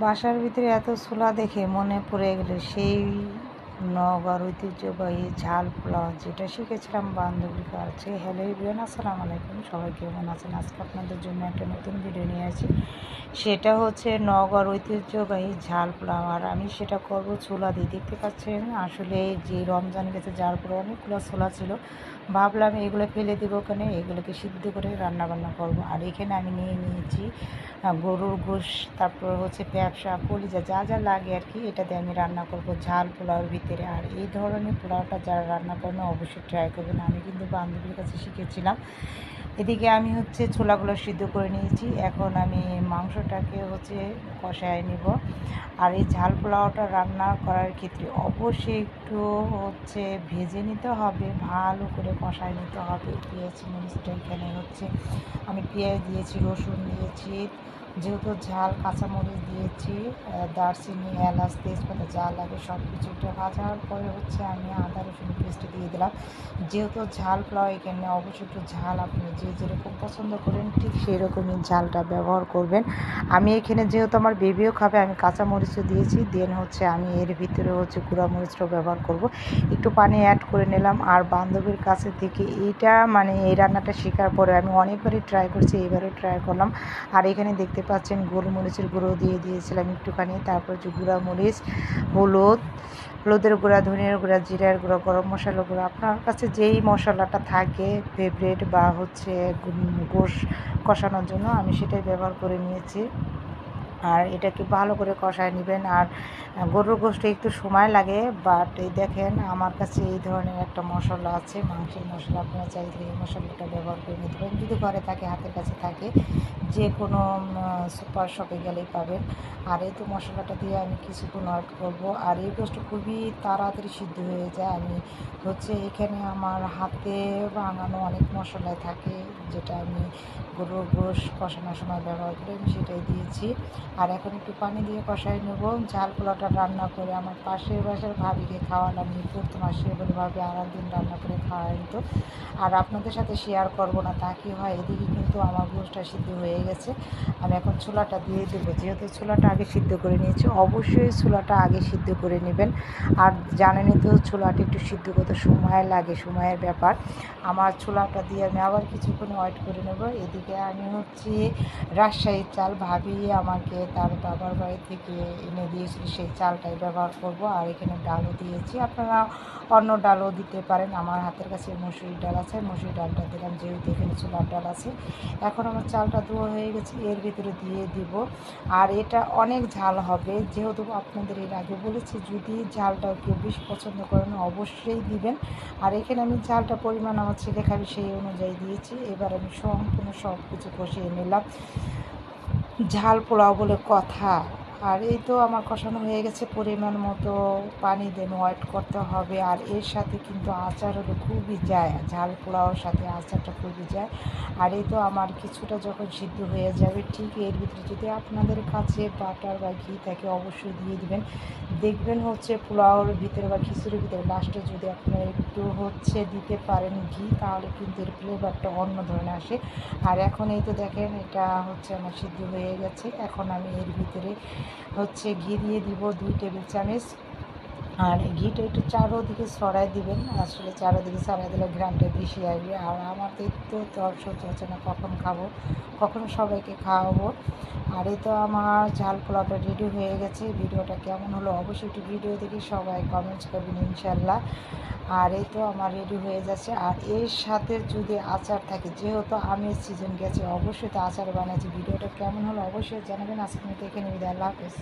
বাসার ভিতরে এত সুলা দেখে মনে পড়ে গেল সেই নগর ঐতিহ্যবাহী ঝাল পোলাও যেটা শিখেছিলাম বান্ধবীর কাছে হ্যালো ইবিয়ান আসসালামু আলাইকুম। সবাই কেমন আছেন? আজকে আপনাদের জন্য একটা নতুন ভিডিও নিয়ে আসি। সেটা হচ্ছে নগর ঐতিহ্যবাহী ঝাল পোলাও। আর আমি সেটা করব ছোলা দিয়ে। দেখতে পাচ্ছেন, আসলে যে রমজান গেছে, যার পরে অনেকগুলো ছোলা ছিল। ভাবলাম এগুলো ফেলে দেবো ওখানে, এগুলোকে সিদ্ধ করে রান্নাবান্না করব। আর এখানে আমি নিয়ে নিয়েছি গরুর গোশ, তারপর হচ্ছে ব্যবসা, কলিজা, যা যা লাগে আর কি এটাতে আমি রান্না করব ঝাল পোলাওর ভিতরে। আর এই ধরনের পোলাওটা যারা রান্না করবেন অবশ্যই ট্রাই করবেন। আমি কিন্তু বান্ধবীর কাছে শিখেছিলাম। এদিকে আমি হচ্ছে ছোলাগুলো সিদ্ধ করে নিয়েছি। এখন আমি মাংসটাকে হচ্ছে কষায় নিব। আর এই ঝাল পোলাওটা রান্না করার ক্ষেত্রে অবশ্যই একটু হচ্ছে ভেজে নিতে হবে, ভালো করে কষায় নিতে হবে। পেঁয়াজ মরিচটা এখানে হচ্ছে। আমি পেঁয়াজ দিয়েছি, রসুন দিয়েছি যেহেতু ঝাল, কাঁচামরিচ দিয়েছি দারচিনি, এলাচ, তেজপাতা যা লাগে সব কিছুটা ভাজার পরে হচ্ছে আমি আদা, রসুন পেস্ট দিয়ে দিলাম। যেহেতু ঝাল পোলাও এখানে, অবশ্যই একটু ঝাল আপনি যে যেরকম পছন্দ করেন ঠিক সেই রকমই ঝালটা ব্যবহার করবেন। আমি এখানে যেহেতু আমার বেবিও খাবে, আমি কাঁচামরিচও দিয়েছি দেন হচ্ছে আমি এর ভিতরে হচ্ছে গুঁড়ামরিচটাও ব্যবহার করব। একটু পানি অ্যাড করে নিলাম। আর বান্ধবীর কাছে থেকে এইটা মানে এই রান্নাটা শেখার পরে আমি অনেকবারই ট্রাই করছি, এবারও ট্রাই করলাম। আর এখানে দেখতে পাচ্ছেন, গোলমরিচের গুঁড়ো দিয়ে দিয়েছিলাম একটুখানি। তারপর যে গুঁড়া মরিচ, হলুদ, হলুদের গুঁড়া, ধনিয়ার গুঁড়া, জিরার গুঁড়া, গরম মশলা গুঁড়ো। আপনার কাছে যেই মশলাটা থাকে ফেভারেট বা হচ্ছে গোশ কষানোর জন্য, আমি সেটাই ব্যবহার করে নিয়েছি। আর এটাকে ভালো করে কষায় নেবেন। আর গরুর গোষ্ঠে একটু সময় লাগে বাট এই দেখেন আমার কাছে এই ধরনের একটা মশলা আছে, মাংসের মশলা। আপনারা চাইলে এই মশলাটা ব্যবহার করে নিতে পারেন। যদি ঘরে থাকে, হাতের কাছে থাকে, যে কোনো সুপার শপে গেলেই পাবেন। আর এই তো মশলাটা দিয়ে আমি কিছুক্ষণ ওয়েট করব। আর এই গোষ্ঠ খুবই তাড়াতাড়ি সিদ্ধ হয়ে যায়। আমি হচ্ছে এখানে আমার হাতে বানানো অনেক মশলা থাকে, যেটা আমি গরুর গোশ কষানোর সময় ব্যবহার করি। আমি সেটাই দিয়েছি। আর এখন একটু পানি দিয়ে কষাই নেব। ঝাল পোলাটা রান্না করে আমার পাশের বাসার ভাবিকে খাওয়ালাম প্রথম আসে বলে, ভাবি আর একদিন রান্না করে খাওয়াই তো। আর আপনাদের সাথে শেয়ার করব না, তা কি হয়? এদিকে কিন্তু আমার গোষ্ঠটা সিদ্ধ হয়ে গেছে। আমি এখন ছোলাটা দিয়ে দেবো। যেহেতু ছোলাটা আগে সিদ্ধ করে নিয়েছি, অবশ্যই ছোলাটা আগে সিদ্ধ করে নেবেন। আর জানেনই তো ছোলাটা একটু সিদ্ধ করতে সময় লাগে, সময়ের ব্যাপার। আমার ছোলাটা দিয়ে আমি আবার কিছুক্ষণ ওয়েট করে নেব। এদিকে আমি হচ্ছে রাজশাহীর চাল। ভাবি আমাকে তার বাবার বাড়ি থেকে এনে দিয়েছিল, সেই চালটাই ব্যবহার করব। আর এখানে ডালও দিয়েছি। আপনারা অন্য ডালও দিতে পারেন। আমার হাতের কাছে মসুরি ডাল আছে। মসুরি ডালটা দিলাম, যেহেতু এখানে ছোলার ডাল আছে। এখন আমার চালটা ধোয়া হয়ে গেছে, এর ভিতরে দিয়ে দিব। আর এটা অনেক ঝাল হবে। যেহেতু আপনাদের এর আগে বলেছি, যদি ঝালটা কেউ বেশি পছন্দ করেন, অবশ্যই দিবেন। আর এখানে আমি ঝালটা পরিমাণ আমার ছেলে খাবে সেই অনুযায়ী দিয়েছি। এবার আমি সম্পূর্ণ সব কিছু কষিয়ে নিলাম। ঝাল পোলাও বলে কথা। আর এই তো আমার কষানো হয়ে গেছে পরিমাণ মতো, পানি দেন ওয়েট করতে হবে। আর এর সাথে কিন্তু আচার হলে খুবই যায়, ঝাল পোলাওর সাথে আচারটা খুবই যায়। আর এই তো আমার কিছুটা যখন সিদ্ধ হয়ে যাবে, ঠিক এর ভিতরে যদি আপনাদের কাছে বাটার বা ঘি থাকে অবশ্যই দিয়ে দিবেন। দেখবেন হচ্ছে পোলাওর ভিতরে বা খিচুড়ির ভিতরে লাস্টে যদি আপনারা একটু হচ্ছে দিতে পারেন ঘি, তাহলে কিন্তু এর ফ্লেভারটা অন্য ধরনের আসে। আর এখন এই তো দেখেন, এটা হচ্ছে আমার সিদ্ধ হয়ে গেছে। এখন আমি এর ভিতরে হচ্ছে ঘি দিয়ে দিব দুই টেবিল চামচ আর ঘিটা একটু চারোদিকে ছড়াই দিবেন, আসলে চারোদিকে ছড়াই দিলে ঘ্রামটা বেশি আসবে। আর আমাদের তো তর সহ্য হচ্ছে না, কখন খাব, কখন সবাইকে খাওয়াবো। আর এই তো আমার ঝাল পোলাওটা রেডি হয়ে গেছে। ভিডিওটা কেমন হলো অবশ্যই একটু ভিডিও দেখে সবাই কমেন্টস করবেন ইনশাল্লাহ আর এই তো আমার রেডি হয়ে যাচ্ছে। আর এর সাথে যদি আচার থাকে, যেহেতু আমের সিজন গেছে, অবশ্যই তো আচার বানাচ্ছি। ভিডিওটা কেমন হলো অবশ্যই জানাবেন। আজকে মতো এখানে বিদায়, আল্লাহ হাফেজ।